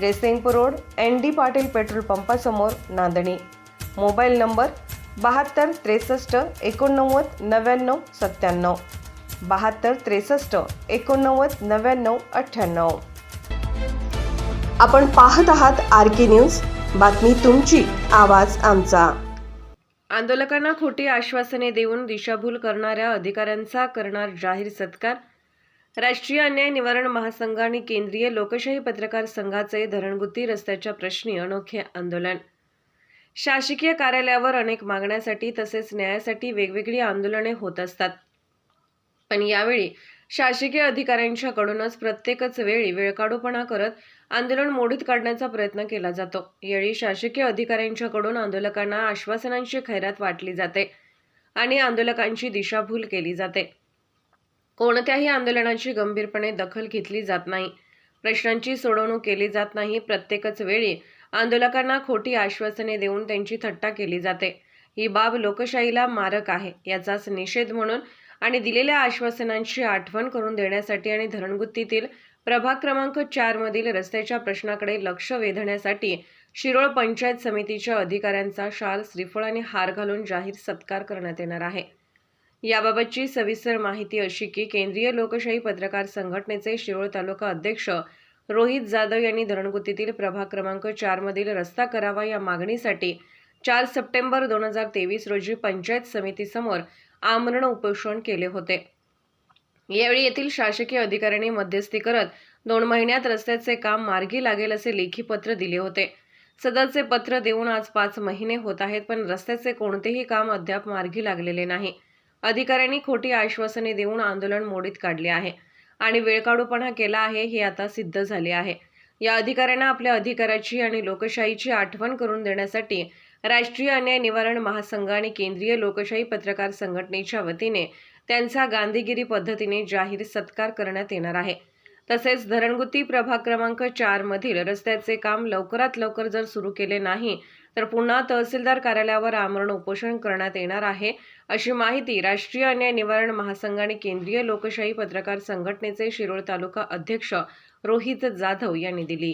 Jaysingpur road N D Patil petrol पंपासमोर Nandani. Mobile number बहात्तर त्रेसष्ट एकोणनव्वद नव्याण्णव सत्त्याण्णव. बहात्तर त्रेसष्ट एकोणनव्वद नव्याण्णव अठ्ठ्याण्णव. आपण पाहत आहात आर के न्यूज. बातमी तुमची आवाज आमचा. आंदोलकांना खोटी आश्वासने देऊन दिशाभूल करणाऱ्या अधिकाऱ्यांचा करणार जाहीर सत्कार राष्ट्रीय अन्याय निवारण महासंघ आणि केंद्रीय लोकशाही पत्रकार संघाचे धरणगुती रस्त्याच्या प्रश्नी अनोखे आंदोलन. शासकीय कार्यालयावर अनेक मागण्यासाठी तसेच न्यायासाठी वेगवेगळी आंदोलने होत असतात. पण यावेळी शासकीय अधिकाऱ्यांच्याकडूनच प्रत्येकच वेळी वेळकाढूपणा करत आंदोलन मोडीत काढण्याचा प्रयत्न केला जातो. यावेळी शासकीय अधिकाऱ्यांच्याकडून आंदोलकांना आश्वासनांची खैरात वाटली जाते आणि आंदोलकांची दिशाभूल केली जाते. कोणत्याही आंदोलनाची गंभीरपणे दखल घेतली जात नाही. प्रश्नांची सोडवणूक केली जात नाही. प्रत्येकच वेळी आंदोलकांना खोटी आश्वासने देऊन त्यांची थट्टा केली जाते. ही बाब लोकशाहीला मारक आहे याचाच निषेध म्हणून आणि दिलेल्या आश्वासनांची आठवण करून देण्यासाठी आणि धरणगुत्तीतील प्रभाग क्रमांक चारमधील रस्त्याच्या प्रश्नाकडे लक्ष वेधण्यासाठी शिरोळ पंचायत समितीच्या अधिकाऱ्यांचा शाल श्रीफळ आणि हार घालून जाहीर सत्कार करण्यात येणार आहे. याबाबतची सविस्तर माहिती अशी की केंद्रीय लोकशाही पत्रकार संघटनेचे शिरोळ तालुका अध्यक्ष रोहित जाधव यांनी धरणगुतीतील प्रभाग क्रमांक चारमधील रस्ता करावा या मागणीसाठी चार सप्टेंबर दोन हजार तेवीस रोजी पंचायत समितीसमोर आमरण उपोषण केले होते. यावेळी येथील शासकीय अधिकाऱ्यांनी मध्यस्थी करत दोन महिन्यात रस्त्याचे काम मार्गी लागेल असे लेखी पत्र दिले होते. सदरचे पत्र देऊन आज पाच महिने होत आहेत पण रस्त्याचे कोणतेही काम अद्याप मार्गी लागलेले नाही. अधिकाऱ्यांनी खोटी आश्वासने देऊन आंदोलन मोडीत काढले आहे. आणि वेळकाढूपणा केला आहे हे आता सिद्ध झाले आहे. या अधिकाऱ्यांना आपल्या अधिकाराची आणि लोकशाहीची आठवण करून देण्यासाठी राष्ट्रीय अन्याय निवारण महासंघ आणि केंद्रीय लोकशाही पत्रकार संघटनेच्या वतीने त्यांचा गांधीगिरी पद्धतीने जाहीर सत्कार करण्यात येणार आहे. तसेच धरणगुती प्रभाग क्रमांक चारमधील रस्त्याचे काम लवकरात लवकर जर सुरू केले नाही तर पुन्हा तहसीलदार कार्यालयावर आमरण उपोषण करण्यात येणार आहे अशी माहिती राष्ट्रीय अन्याय निवारण महासंघ आणि केंद्रीय लोकशाही पत्रकार संघटनेचे शिरोळ तालुका अध्यक्ष रोहित जाधव यांनी दिली.